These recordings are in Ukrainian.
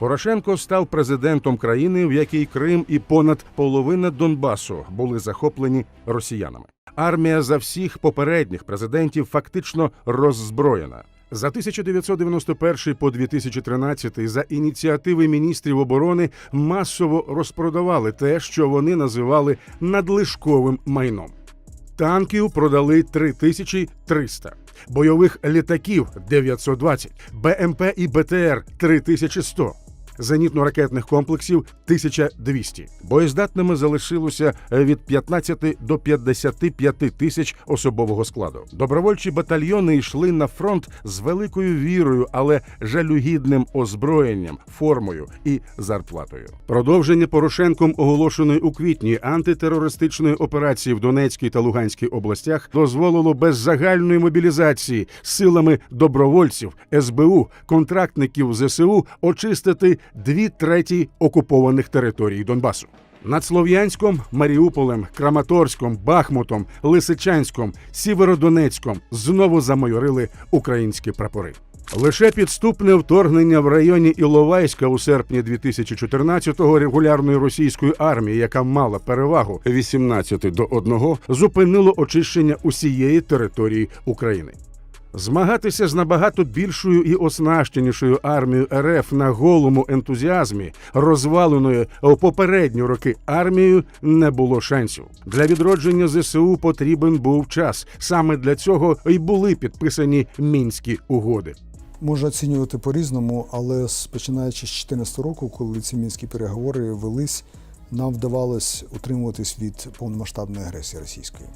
Порошенко став президентом країни, в якій Крим і понад половина Донбасу були захоплені росіянами. Армія за всіх попередніх президентів фактично роззброєна. За 1991 по 2013 за ініціативи міністрів оборони масово розпродавали те, що вони називали надлишковим майном. Танків продали 3300, бойових літаків 920, БМП і БТР 3100, зенітно-ракетних комплексів 1200. Боєздатними залишилося від 15 до 55 тисяч особового складу. Добровольчі батальйони йшли на фронт з великою вірою, але жалюгідним озброєнням, формою і зарплатою. Продовження Порошенком оголошеної у квітні антитерористичної операції в Донецькій та Луганській областях дозволило без загальної мобілізації силами добровольців, СБУ, контрактників ЗСУ очистити дві треті окупованих територій Донбасу. Над Слов'янськом, Маріуполем, Краматорськом, Бахмутом, Лисичанськом, Сіверодонецьком знову замайорили українські прапори. Лише підступне вторгнення в районі Іловайська у серпні 2014-го регулярної російської армії, яка мала перевагу 18 до 1, зупинило очищення усієї території України. Змагатися з набагато більшою і оснащенішою армією РФ на голому ентузіазмі, розваленою у попередні роки армією, не було шансів. Для відродження ЗСУ потрібен був час. Саме для цього й були підписані мінські угоди. Можна оцінювати по-різному, але з- починаючи з 2014 року, коли ці мінські переговори велись, нам вдавалось утримуватись від повномасштабної агресії російської.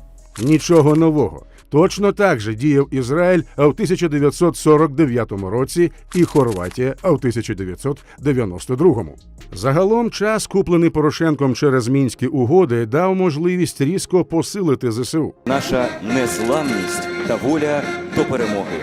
Нічого нового. Точно так же діяв Ізраїль а в 1949 році і Хорватія а в 1992. Загалом час, куплений Порошенком через мінські угоди, дав можливість різко посилити ЗСУ. Наша незламність та воля до перемоги.